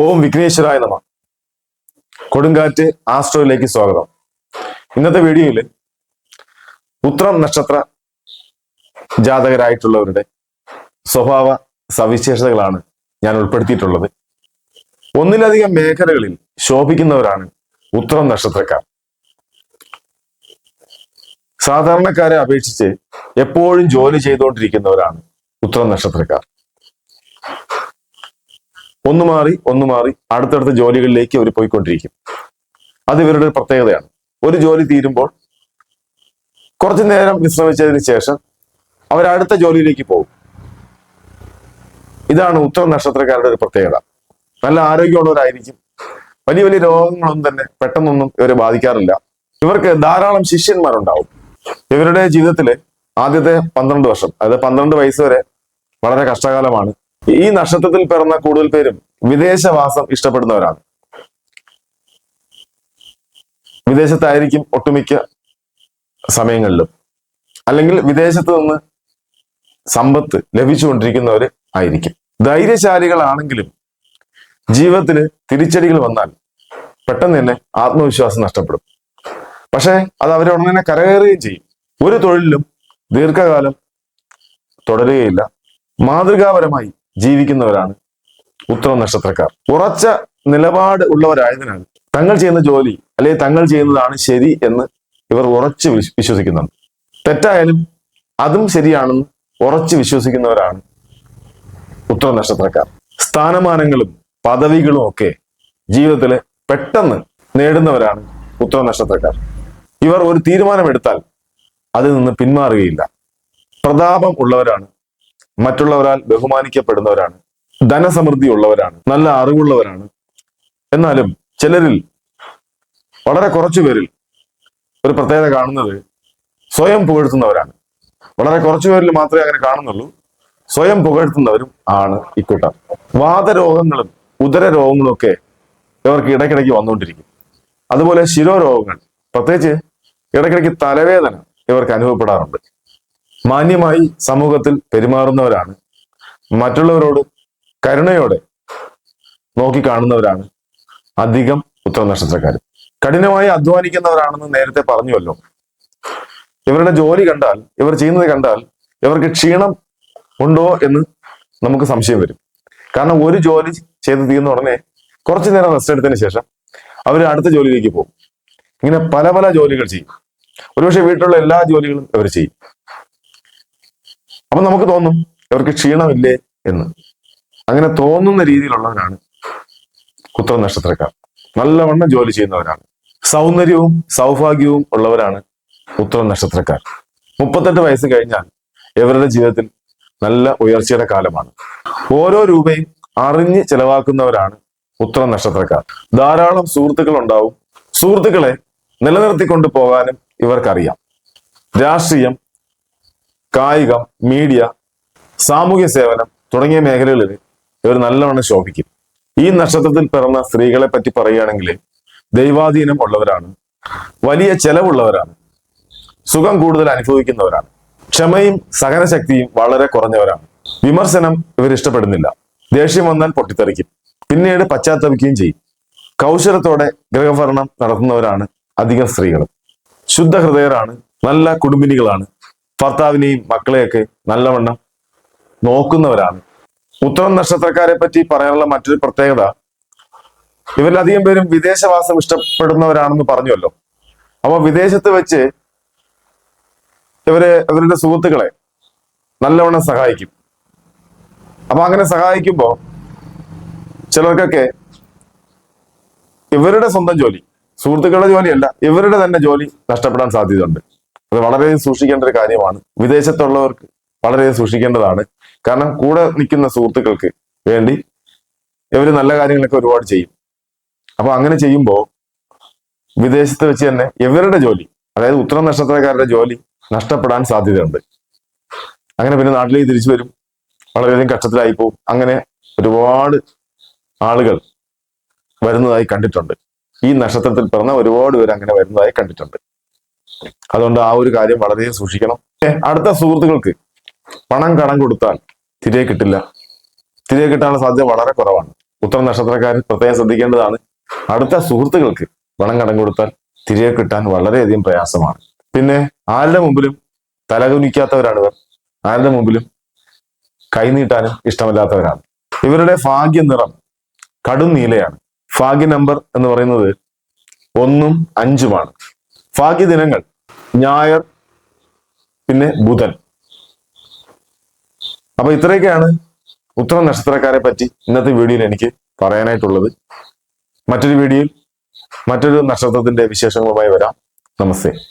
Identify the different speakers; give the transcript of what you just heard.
Speaker 1: ഓം വിഘ്നേശ്വരായ നമ. കൊടുങ്കാറ്റ് ആസ്ട്രോയിലേക്ക് സ്വാഗതം. ഇന്നത്തെ വീഡിയോയിൽ ഉത്രം നക്ഷത്ര ജാതകരായിട്ടുള്ളവരുടെ സ്വഭാവ സവിശേഷതകളാണ് ഞാൻ ഉൾപ്പെടുത്തിയിട്ടുള്ളത്. ഒന്നിലധികം മേഖലകളിൽ ശോഭിക്കുന്നവരാണ് ഉത്രം നക്ഷത്രക്കാർ. സാധാരണക്കാരെ അപേക്ഷിച്ച് എപ്പോഴും ജോലി ചെയ്തുകൊണ്ടിരിക്കുന്നവരാണ് ഉത്രം നക്ഷത്രക്കാർ. ഒന്ന് മാറി ഒന്ന് മാറി അടുത്തടുത്ത ജോലികളിലേക്ക് അവർ പോയിക്കൊണ്ടിരിക്കും. അത് ഇവരുടെ ഒരു പ്രത്യേകതയാണ്. ഒരു ജോലി തീരുമ്പോൾ കുറച്ചു നേരം വിശ്രമിച്ചതിന് ശേഷം അവർ അടുത്ത ജോലിയിലേക്ക് പോകും. ഇതാണ് ഉത്തര നക്ഷത്രക്കാരുടെ ഒരു പ്രത്യേകത. നല്ല ആരോഗ്യമുള്ളവരായിരിക്കും. വലിയ വലിയ രോഗങ്ങളൊന്നും തന്നെ പെട്ടെന്നൊന്നും ഇവരെ ബാധിക്കാറില്ല. ഇവർക്ക് ധാരാളം ശിഷ്യന്മാരുണ്ടാവും. ഇവരുടെ ജീവിതത്തിലെ ആദ്യത്തെ പന്ത്രണ്ട് വർഷം അതായത് പന്ത്രണ്ട് വയസ്സ് വരെ വളരെ കഷ്ടകാലമാണ്. ഈ നക്ഷത്രത്തിൽ പിറന്ന കൂടുതൽ പേരും വിദേശവാസം ഇഷ്ടപ്പെടുന്നവരാണ്. വിദേശത്തായിരിക്കും ഒട്ടുമിക്ക സമയങ്ങളിലും. അല്ലെങ്കിൽ വിദേശത്ത് നിന്ന് സമ്പത്ത് ലഭിച്ചുകൊണ്ടിരിക്കുന്നവർ ആയിരിക്കും. ധൈര്യശാലികളാണെങ്കിലും ജീവിതത്തിൽ തിരിച്ചടികൾ വന്നാൽ പെട്ടെന്ന് തന്നെ ആത്മവിശ്വാസം നഷ്ടപ്പെടും. പക്ഷേ അത് അവരെ ഉടനെ കരകയറുകയും ചെയ്യും. ഒരു തൊഴിലിലും ദീർഘകാലം തുടരുകയില്ല. മാതൃകാപരമായി ജീവിക്കുന്നവരാണ് ഉത്തര നക്ഷത്രക്കാർ. ഉറച്ച നിലപാട് ഉള്ളവരായതിനാൽ തങ്ങൾ ചെയ്യുന്ന ജോലി അല്ലെങ്കിൽ തങ്ങൾ ചെയ്യുന്നതാണ് ശരി എന്ന് ഇവർ ഉറച്ച് വിശ്വസിക്കുന്നുണ്ട്. തെറ്റായാലും അതും ശരിയാണെന്ന് ഉറച്ച് വിശ്വസിക്കുന്നവരാണ് ഉത്തര നക്ഷത്രക്കാർ. സ്ഥാനമാനങ്ങളും പദവികളും ഒക്കെ ജീവിതത്തിൽ പെട്ടെന്ന് നേടുന്നവരാണ് ഉത്തര നക്ഷത്രക്കാർ. ഇവർ ഒരു തീരുമാനമെടുത്താൽ അതിൽ നിന്ന് പിന്മാറുകയില്ല. പ്രതാപം ഉള്ളവരാണ് മറ്റുള്ളവരാൽ ബഹുമാനിക്കപ്പെടുന്നവരാണ്. ധനസമൃദ്ധി ഉള്ളവരാണ് നല്ല അറിവുള്ളവരാണ്. എന്നാലും ചിലരിൽ വളരെ കുറച്ചു പേരിൽ ഒരു പ്രത്യേകത കാണുന്നത് സ്വയം പുകഴ്ത്തുന്നവരാണ്. വളരെ കുറച്ചു പേരിൽ മാത്രമേ അങ്ങനെ കാണുന്നുള്ളൂ. സ്വയം പുകഴ്ത്തുന്നവരും ആണ് ഇക്കൂട്ടർ വാതരോഗങ്ങളും ഉദര രോഗങ്ങളും ഒക്കെ ഇവർക്ക് ഇടയ്ക്കിടയ്ക്ക് വന്നുകൊണ്ടിരിക്കും. അതുപോലെ ശിരോരോഗങ്ങൾ പ്രത്യേകിച്ച് ഇടയ്ക്കിടയ്ക്ക് തലവേദന ഇവർക്ക് അനുഭവപ്പെടാറുണ്ട്. മാന്യമായി സമൂഹത്തിൽ പെരുമാറുന്നവരാണ്. മറ്റുള്ളവരോട് കരുണയോടെ നോക്കിക്കാണുന്നവരാണ് അധികം ഉത്തര നക്ഷത്രക്കാർ കഠിനമായി അധ്വാനിക്കുന്നവരാണെന്ന് നേരത്തെ പറഞ്ഞുവല്ലോ. ഇവരുടെ ജോലി കണ്ടാൽ ഇവർ ചെയ്യുന്നത് കണ്ടാൽ ഇവർക്ക് ക്ഷീണം ഉണ്ടോ എന്ന് നമുക്ക് സംശയം വരും. കാരണം ഒരു ജോലി ചെയ്ത് തീർന്ന ഉടനെ കുറച്ചു നേരം റെസ്റ്റ് എടുത്തതിന് ശേഷം അവർ അടുത്ത ജോലിയിലേക്ക് പോകും. ഇങ്ങനെ പല പല ജോലികൾ ചെയ്യും. ഒരുപക്ഷെ വീട്ടിലുള്ള എല്ലാ ജോലികളും ഇവർ ചെയ്യും. അപ്പൊ നമുക്ക് തോന്നും ഇവർക്ക് ക്ഷീണമില്ലേ എന്ന്. അങ്ങനെ തോന്നുന്ന രീതിയിലുള്ളവരാണ് ഉത്തര നക്ഷത്രക്കാർ. നല്ലവണ്ണം ജോലി ചെയ്യുന്നവരാണ്. സൗന്ദര്യവും സൗഭാഗ്യവും ഉള്ളവരാണ് ഉത്തര നക്ഷത്രക്കാർ. മുപ്പത്തെട്ട് വയസ്സ് കഴിഞ്ഞാൽ ഇവരുടെ ജീവിതത്തിൽ നല്ല ഉയർച്ചയുടെ കാലമാണ്. ഓരോ രൂപയും അറിഞ്ഞ് ചെലവാക്കുന്നവരാണ് ഉത്തര നക്ഷത്രക്കാർ. ധാരാളം സുഹൃത്തുക്കൾ ഉണ്ടാവും. സുഹൃത്തുക്കളെ നിലനിർത്തിക്കൊണ്ട് പോകാനും ഇവർക്കറിയാം. രാഷ്ട്രീയം കായികം മീഡിയ സാമൂഹ്യ സേവനം തുടങ്ങിയ മേഖലകളിൽ ഇവർ നല്ലവണ്ണം ശോഭിക്കും. ഈ നക്ഷത്രത്തിൽ പിറന്ന സ്ത്രീകളെ പറ്റി പറയുകയാണെങ്കിൽ ദൈവാധീനം ഉള്ളവരാണ് വലിയ ചെലവുള്ളവരാണ് സുഖം കൂടുതൽ അനുഭവിക്കുന്നവരാണ് ക്ഷമയും സഹനശക്തിയും വളരെ കുറഞ്ഞവരാണ്. വിമർശനം ഇവർ ഇഷ്ടപ്പെടുന്നില്ല. ദേഷ്യം വന്നാൽ പൊട്ടിത്തെറിക്കും. പിന്നീട് പശ്ചാത്തപിക്കുകയും ചെയ്യും. കൗശലത്തോടെ ഗൃഹഭരണം നടത്തുന്നവരാണ് അധികം സ്ത്രീകൾ ശുദ്ധഹൃദയരാണ് നല്ല കുടുംബിനികളാണ്. ഭർത്താവിനെയും മക്കളെയൊക്കെ നല്ലവണ്ണം നോക്കുന്നവരാണ്. ഉത്തരം നക്ഷത്രക്കാരെ പറ്റി പറയാനുള്ള മറ്റൊരു പ്രത്യേകത ഇവരിലധികം പേരും വിദേശവാസം ഇഷ്ടപ്പെടുന്നവരാണെന്ന് പറഞ്ഞുവല്ലോ. അപ്പൊ വിദേശത്ത് വെച്ച് ഇവർ ഇവരുടെ സുഹൃത്തുക്കളെ നല്ലവണ്ണം സഹായിക്കും. അപ്പൊ അങ്ങനെ സഹായിക്കുമ്പോ ചിലർക്കൊക്കെ ഇവരുടെ സ്വന്തം ജോലി സുഹൃത്തുക്കളുടെ ജോലിയല്ല ഇവരുടെ തന്നെ ജോലി നഷ്ടപ്പെടാൻ സാധ്യതയുണ്ട്. അത് വളരെ സൂക്ഷിക്കേണ്ട ഒരു കാര്യമാണ്. വിദേശത്തുള്ളവർക്ക് വളരെ സൂക്ഷിക്കേണ്ടതാണ്. കാരണം കൂടെ നിൽക്കുന്ന സുഹൃത്തുക്കൾക്ക് വേണ്ടി ഇവർ നല്ല കാര്യങ്ങളൊക്കെ ഒരുപാട് ചെയ്യും. അപ്പൊ അങ്ങനെ ചെയ്യുമ്പോൾ വിദേശത്ത് വെച്ച് തന്നെ ഇവരുടെ ജോലി അതായത് ഉത്തര നക്ഷത്രക്കാരുടെ ജോലി നഷ്ടപ്പെടാൻ സാധ്യതയുണ്ട്. അങ്ങനെ പിന്നെ നാട്ടിലേക്ക് തിരിച്ചു വരും. വളരെയധികം കഷ്ടത്തിലായി പോകും അങ്ങനെ ഒരുപാട് ആളുകൾ വരുന്നതായി കണ്ടിട്ടുണ്ട്. ഈ നക്ഷത്രത്തിൽ പിറന്ന ഒരുപാട് പേര് അങ്ങനെ വരുന്നതായി കണ്ടിട്ടുണ്ട്. അതുകൊണ്ട് ആ ഒരു കാര്യം വളരെ സൂക്ഷിക്കണം. അടുത്ത സുഹൃത്തുക്കൾക്ക് പണം കടം കൊടുത്താൽ തിരികെ കിട്ടില്ല. തിരികെ കിട്ടാനുള്ള സാധ്യത വളരെ കുറവാണ്. ഉത്തര നക്ഷത്രക്കാർ പ്രത്യേകം ശ്രദ്ധിക്കേണ്ടതാണ്. അടുത്ത സുഹൃത്തുക്കൾക്ക് പണം കടം കൊടുത്താൽ തിരികെ കിട്ടാൻ വളരെയധികം പ്രയാസമാണ്. പിന്നെ ആരുടെ മുമ്പിലും തലകുനിക്കാത്തവരാണ് ഇവർ. ആരുടെ മുമ്പിലും കൈനീട്ടാനും ഇഷ്ടമല്ലാത്തവരാണ്. ഇവരുടെ ഭാഗ്യ നിറം കടും നീലയാണ്. ഭാഗ്യ നമ്പർ എന്ന് പറയുന്നത് ഒന്നും അഞ്ചുമാണ്. ഭാഗ്യ ദിനങ്ങൾ ഞായർ പിന്നെ ബുധൻ. അപ്പൊ ഇത്രയൊക്കെയാണ് ഉത്തര നക്ഷത്രക്കാരെ പറ്റി ഇന്നത്തെ വീഡിയോയിൽ എനിക്ക് പറയാനായിട്ടുള്ളത്. മറ്റൊരു വീഡിയോയിൽ മറ്റൊരു നക്ഷത്രത്തിന്റെ വിശേഷങ്ങളുമായി വരാം. നമസ്തേ.